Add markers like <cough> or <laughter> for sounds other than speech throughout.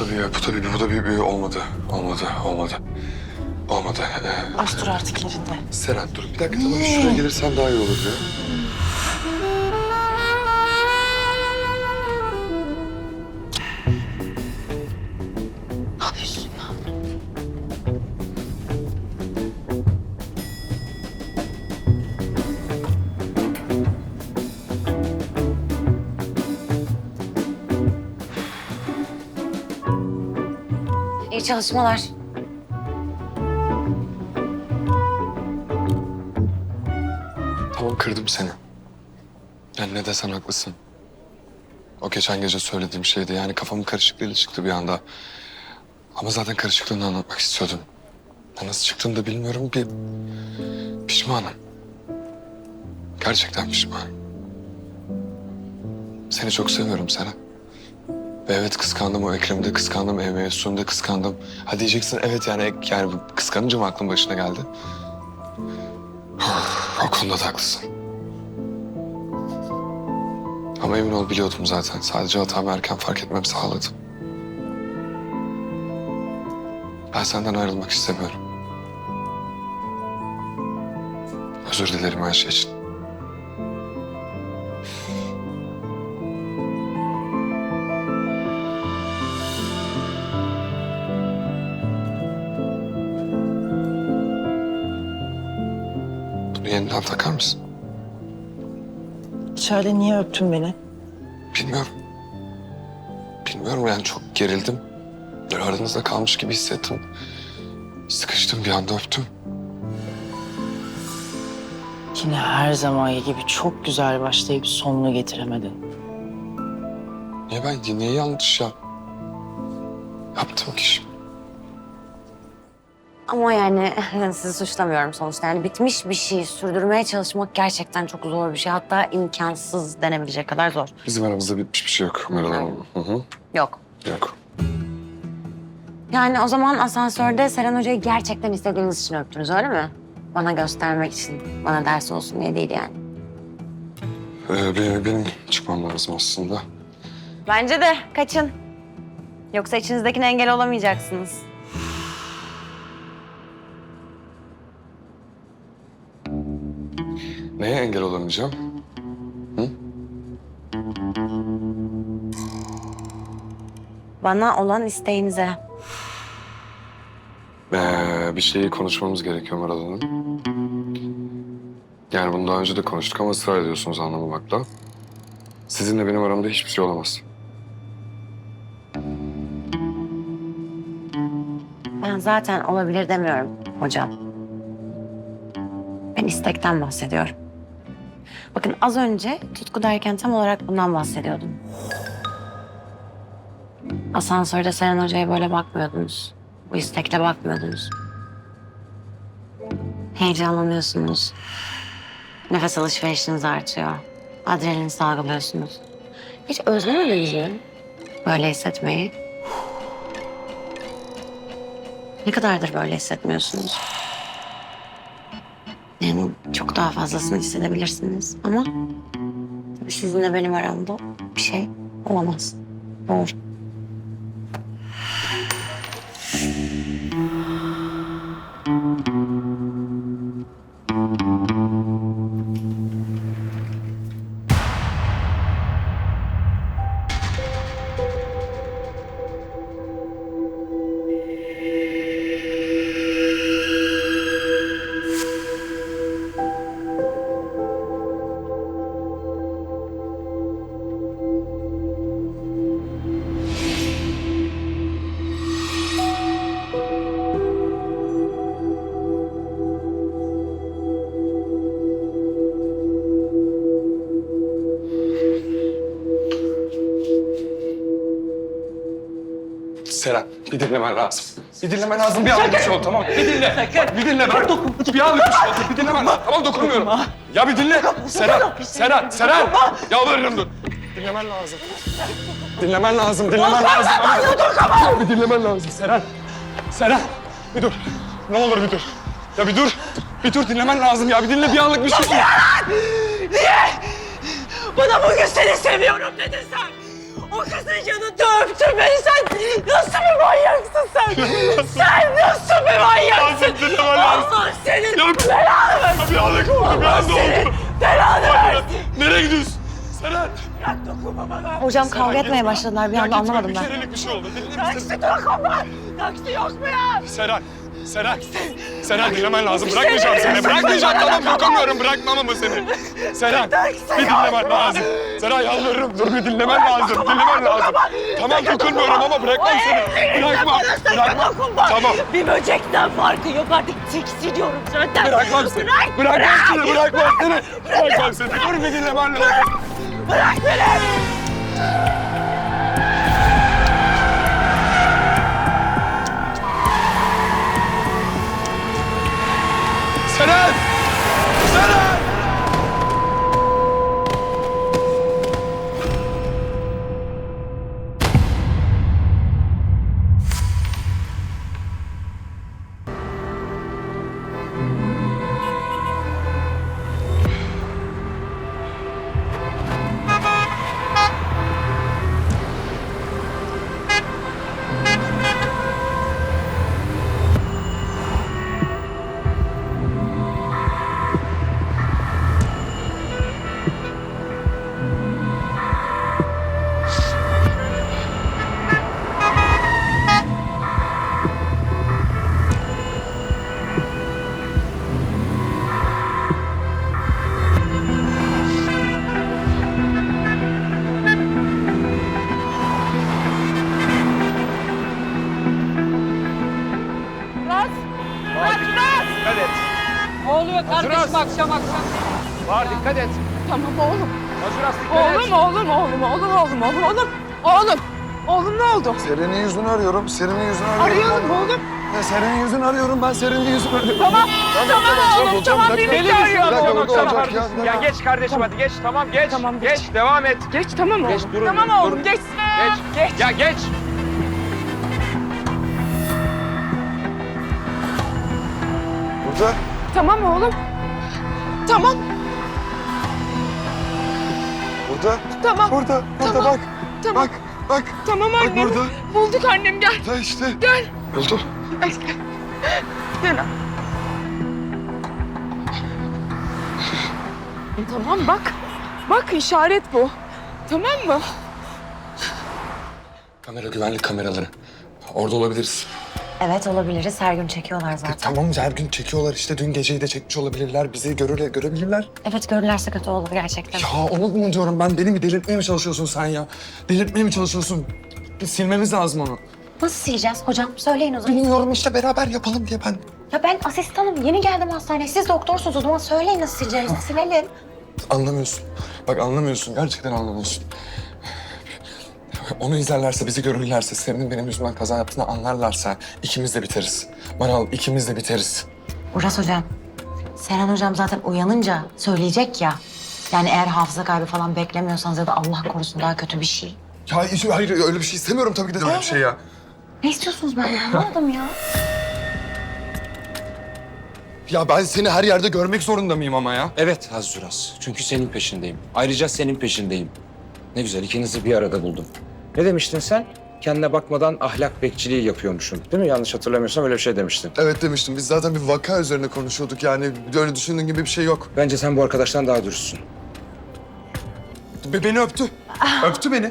Da bir, bu da bir, bu da bir, olmadı. Olmadı, olmadı. Olmadı. Ee, Bas dur artık yerinde. Seren dur bir dakika tamam şuraya gelirsen daha iyi olur ya. İyi çalışmalar. Tamam kırdım seni. Yani ne desen haklısın. O geçen gece söylediğim şeydi. Yani kafamın karışıklığıyla çıktı bir anda. Ama zaten karışıklığını anlatmak istiyordum. Ya nasıl çıktığını da bilmiyorum. Bir pişmanım. Gerçekten pişmanım. Seni çok seviyorum Seren. Ve evet kıskandım o Ekrem'i de kıskandım, Ev Mevzusu'nu da kıskandım. Ha diyeceksin evet yani yani kıskanınca mı aklın başına geldi? <sighs> O konuda da haklısın. Ama emin ol biliyordum zaten. Sadece hatamı erken fark etmem sağladı. Ben senden ayrılmak istemiyorum. Özür dilerim her şey için. Yeniden takar mısın? İçeride niye öptün beni? Bilmiyorum. Bilmiyorum yani çok gerildim. Böyle aranızda kalmış gibi hissettim. Sıkıştım bir anda öptüm. Yine her zamanki gibi çok güzel başlayıp sonunu getiremedin. Niye ben niye yanlış ya? Yaptım ki şimdi. Ama yani <laughs> sizi suçlamıyorum sonuçta. Yani bitmiş bir şeyi sürdürmeye çalışmak gerçekten çok zor bir şey. Hatta imkansız denebilecek kadar zor. Bizim aramızda bitmiş bir şey yok Meral Hanım. Hı hı. Yok. Yok. Yani o zaman asansörde Seren Hoca'yı gerçekten istediğiniz için öptünüz öyle mi? Bana göstermek için, bana ders olsun diye değil yani. Ee, benim, benim çıkmam lazım aslında. Bence de kaçın. Yoksa içinizdekine engel olamayacaksınız. Neye engel olamayacağım? Bana olan isteğinize. Ee, bir şeyi konuşmamız gerekiyor Meral Hanım. Yani bunu daha önce de konuştuk ama ısrar ediyorsunuz anlamamakla. Sizinle benim aramda hiçbir şey olamaz. Ben zaten olabilir demiyorum hocam. Ben istekten bahsediyorum. Bakın az önce tutku derken tam olarak bundan bahsediyordum. Asansörde Seren Hoca'ya böyle bakmıyordunuz. Bu istekle bakmıyordunuz. Heyecanlanıyorsunuz. Nefes alışverişiniz artıyor. Adrenalin salgılıyorsunuz. Hiç özlemediniz mi böyle hissetmeyi? Ne kadardır böyle hissetmiyorsunuz? Çok daha fazlasını hissedebilirsiniz ama sizinle benim aramda bir şey olamaz. Doğru. Seren, bir dinlemen lazım. Bir dinlemen lazım. Bir anlık bir şey oldu tamam mı? Bir dinle. Bak, bir dinle. Ben Bir anlık bir şey oldu. Bir dinlemen lazım. Tamam dokunmuyorum. Ya bir dinle. Seren, Seren, Seren. Yalvarırım dur. Dinlemen lazım. Dinlemen lazım, dinlemen lazım. Ya bir dinlemen lazım Seren. Seren, bir dur. Ne olur bir dur. Ya bir dur. Bir dur dinlemen lazım ya. Bir dinle bir anlık bir şey. Bana bugün seni seviyorum dedin sen. O kızın yanında öptün beni sen. Nasıl Sen nasıl bir manyaksın? Lazım. Allah senin belanı versin. bir anda oldu, bir anda oldu. Belanı versin. Nereye gidiyorsun? Seren. Bırak dokunma bana. Hocam kavga etmeye başladılar bir anda anlamadım bir ben. kerelik bir şey oldu. Dinler misin? Taksi dokunma. Taksi yok mu ya? Seren. Seren. Seren dinlemen lazım. Bırakmayacağım seni. Bırakmayacağım. Tamam dokunmuyorum. Bırakmam ama seni. Seren. Bir dinlemen lazım. Seren yalvarırım. Dur bir dinlemen lazım. Dinlemen lazım. Tamam dokunmuyorum ama bırakmam seni. Bırakma. Bırakma. Dokunma. Tamam. Bir böcekten farkı yok artık. Tiksiniyorum senden. Bırakmam seni. Bırak. Bırakmam seni. Bırakmam seni. Bırakmam seni. Dur bir dinlemen lazım. Bırak beni. Seren. Seren. Ne oluyor kardeşim Hazırız. akşam akşam? Var dikkat et. Tamam oğlum. Mazuras dikkat et. Oğlum oğlum oğlum oğlum oğlum oğlum oğlum. Oğlum. Oğlum ne oldu? Seren'in yüzünü arıyorum. Seren'in yüzünü arıyorum. Arayalım oğlum. Ya Seren'in yüzünü arıyorum. Ben Seren'in yüzünü arıyorum. Tamam. Tamam oğlum. Tamam bir dakika. birlikte Deli misin? arayalım. Bir dakika, Oğlum, bir dakika, tamam. bir dakika. Ya geç kardeşim hadi geç. Tamam geç. Tamam, geç. geç. devam et. Geç tamam oğlum. Geç, durun, tamam oğlum durun. geç. Geç. Geç. Ya geç. Burada. Tamam oğlum. Tamam. Burada. Tamam. Burada. Burada Tamam, bak. tamam. Bak. Bak. Tamam Bak annem. burada. Bulduk annem gel. Burada işte. Gel. Buldum. Gel. Gel. Tamam bak. Bak işaret bu. Tamam mı? Kamera güvenlik kameraları. Orada olabiliriz. Evet olabiliriz her gün çekiyorlar zaten. Tamam her gün çekiyorlar işte. Dün geceyi de çekmiş olabilirler. Bizi görür, görebilirler. Evet görürlerse kötü olur gerçekten. Ya onu mu diyorum ben? Beni mi delirtmeye mi çalışıyorsun sen ya? Delirtmeye mi çalışıyorsun? Biz silmemiz lazım onu. Nasıl sileceğiz hocam? Söyleyin o zaman. Bilmiyorum işte beraber yapalım diye ben. Ya ben asistanım. Yeni geldim hastaneye. Siz doktorsunuz o zaman söyleyin nasıl sileceğiz. Silelim. Anlamıyorsun. Bak anlamıyorsun. Gerçekten anlamıyorsun. Onu izlerlerse, bizi görürlerse, senin benim yüzümden kaza yaptığını anlarlarsa ikimiz de biteriz. Maral ikimiz de biteriz. Uras hocam. Seren hocam zaten uyanınca söyleyecek ya. Yani eğer hafıza kaybı falan beklemiyorsanız ya da Allah korusun daha kötü bir şey. Ya hiç- hayır öyle bir şey istemiyorum tabii ki de öyle bir şey ya. Ne istiyorsunuz benden? Anlamadım ya. Ya ben seni her yerde görmek zorunda mıyım ama ya? Evet Hazuras. Çünkü senin peşindeyim. Ayrıca senin peşindeyim. Ne güzel ikinizi bir arada buldum. Ne demiştin sen? Kendine bakmadan ahlak bekçiliği yapıyormuşsun. Değil mi? Yanlış hatırlamıyorsam öyle bir şey demiştin. Evet demiştim. Biz zaten bir vaka üzerine konuşuyorduk yani. Öyle düşündüğün gibi bir şey yok. Bence sen bu arkadaştan daha dürüstsün. Be- beni öptü. Öptü beni.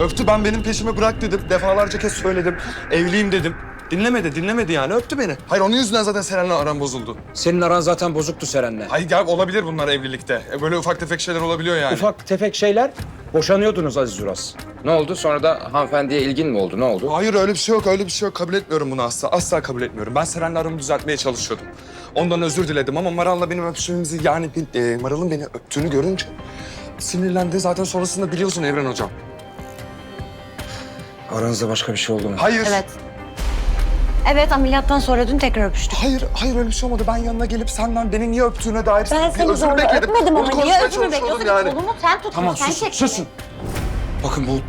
Öptü ben benim peşime bırak dedim. Defalarca kez söyledim. Evliyim dedim. Dinlemedi, dinlemedi yani. Öptü beni. Hayır onun yüzünden zaten Seren'le aram bozuldu. Senin aran zaten bozuktu Seren'le. Hayır ya olabilir bunlar evlilikte. E, Böyle ufak tefek şeyler olabiliyor yani. Ufak tefek şeyler boşanıyordunuz Aziz Uras. Ne oldu? Sonra da hanımefendiye ilgin mi oldu? Ne oldu? Hayır öyle bir şey yok, öyle bir şey yok. Kabul etmiyorum bunu asla. Asla kabul etmiyorum. Ben Seren'le aramı düzeltmeye çalışıyordum. Ondan özür diledim ama Maral'la benim öpüşümüzü yani e, Maral'ın beni öptüğünü görünce sinirlendi. Zaten sonrasında biliyorsun Evren Hocam. Aranızda başka bir şey oldu mu? Hayır. Evet. Evet ameliyattan sonra dün tekrar öpüştük. Hayır, hayır öyle bir şey olmadı. Ben yanına gelip senden beni niye öptüğüne dair Ben bir seni zorla bekledim. öpmedim ama niye öpümü bekliyorsun? yani. Kolumu sen tutun, Tamam sen susun, çek. susun. Bakın bu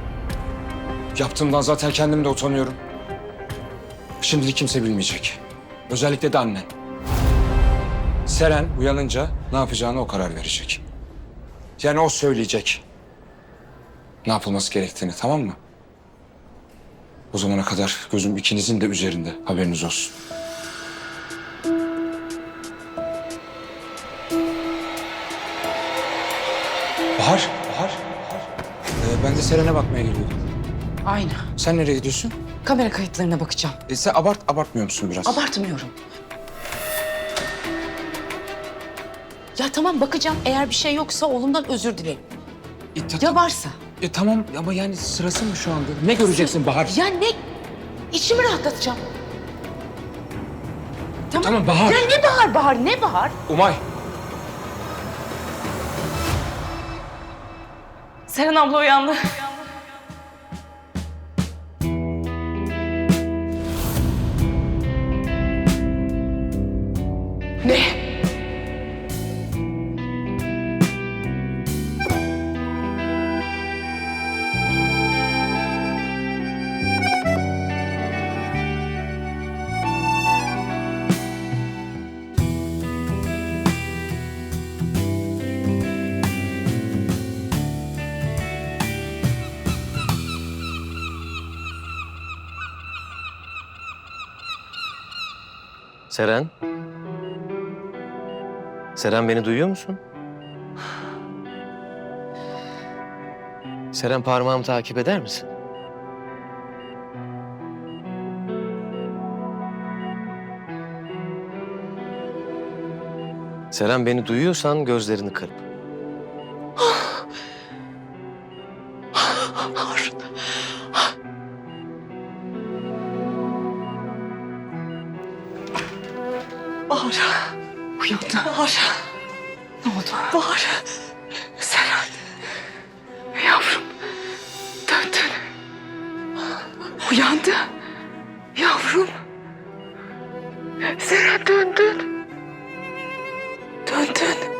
yaptığımdan zaten kendim de utanıyorum. Şimdilik kimse bilmeyecek. Özellikle de annen. Seren uyanınca ne yapacağını o karar verecek. Yani o söyleyecek. Ne yapılması gerektiğini tamam mı? O zaman zamana kadar gözüm ikinizin de üzerinde. Haberiniz olsun. Bahar, Bahar. Ee, ben de Seren'e bakmaya geliyordum. Aynı. Sen nereye gidiyorsun? Kamera kayıtlarına bakacağım. E, sen abart, abartmıyor musun biraz? Abartmıyorum. Ya tamam bakacağım. Eğer bir şey yoksa oğlumdan özür dilerim. E, ta- Ya varsa? E, tamam ama yani sırası mı şu anda? Ne göreceksin Bahar? Ya ne? İçimi rahatlatacağım. Tamam. Tamam Bahar. Ya ne bahar bahar ne bahar? Umay. Seren abla uyandı. Seren? Seren beni duyuyor musun? Seren parmağımı takip eder misin? Seren beni duyuyorsan gözlerini kırp. Uyandı. Yavrum. Seren döndün. Döndün.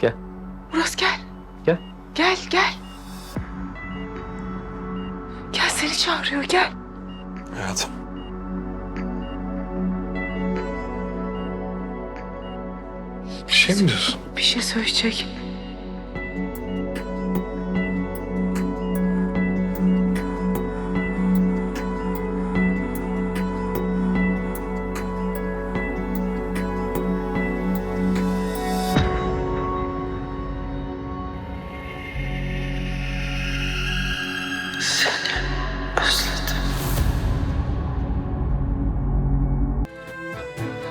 Gel. Uras gel. Gel. Gel gel. Gel seni çağırıyor gel. Hayatım. Bir şey mi diyorsun? Bir şey söyleyecek.